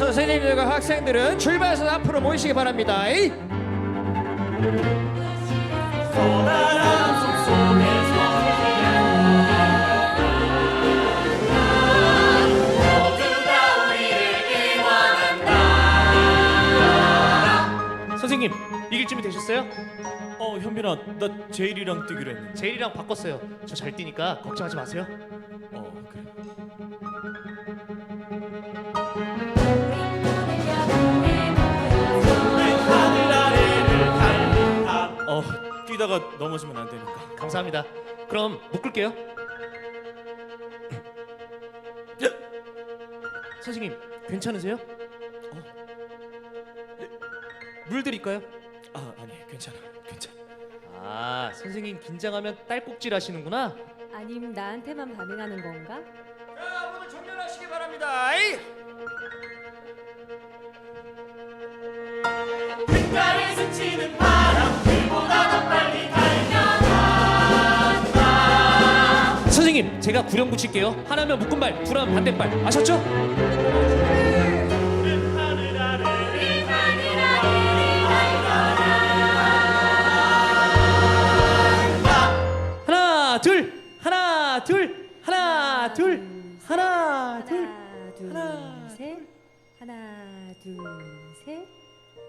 선생님들과 학생들은 출발해서 앞으로 모이시기 바랍니다. 선생님 이길 준비 되셨어요? 어 현빈아 나 제일이랑 뛰기로 했는데 제일이랑 바꿨어요. 저 잘 뛰니까 걱정하지 마세요. 어 그래 뛰다가 넘어지면 안 되니까 감사합니다. 그럼 묶을게요. 선생님 괜찮으세요? 어. 물 드릴까요? 아 아니 괜찮아 괜찮아 아 선생님 긴장하면 딸꾹질 하시는구나. 아님 나한테만 반응하는 건가? 자, 모두 정렬하시기 바랍니다. 에이! 선생님 제가 구령 붙일게요. 하나면 묶은 발, 둘하면 반대발. 아셨죠? 하나 둘 하나 둘 하나 둘 하나 둘 하나 둘셋 하나 둘셋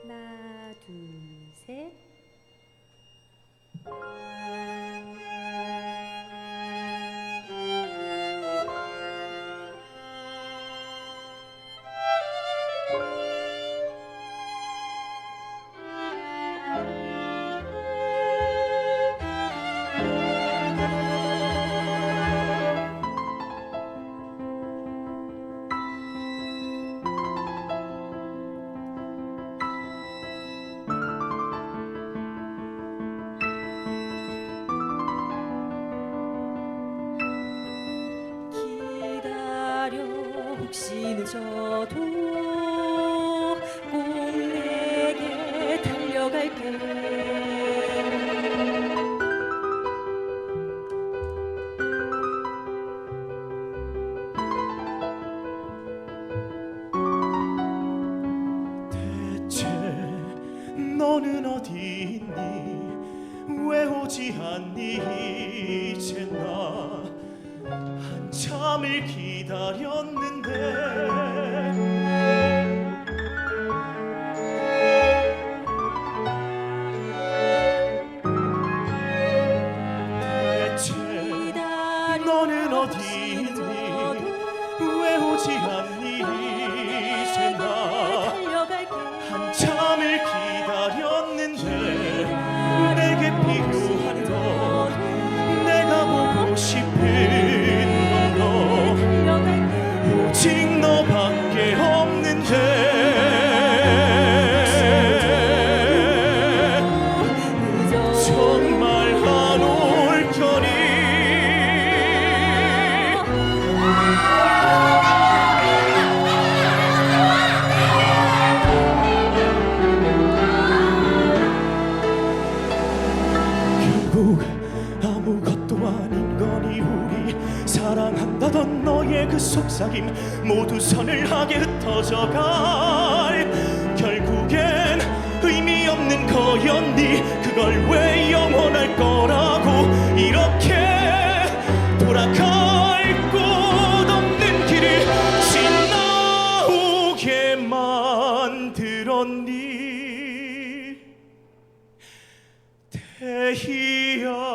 하나 둘 혹시 늦어도 꼭 내게 달려갈게. 대체 너는 어디 있니? 왜 오지 않니? 이제 나 한참을 기다렸는데. 대체 너는 어디 있니? 왜 오지 않니 사랑한다던 너의 그 속삭임 모두 선을 하게 흩어져갈. 결국엔 의미 없는 거였니? 그걸 왜 영원할 거라고? 이렇게 돌아갈 곳 없는 길을 지나오게 만들었니? 대희야.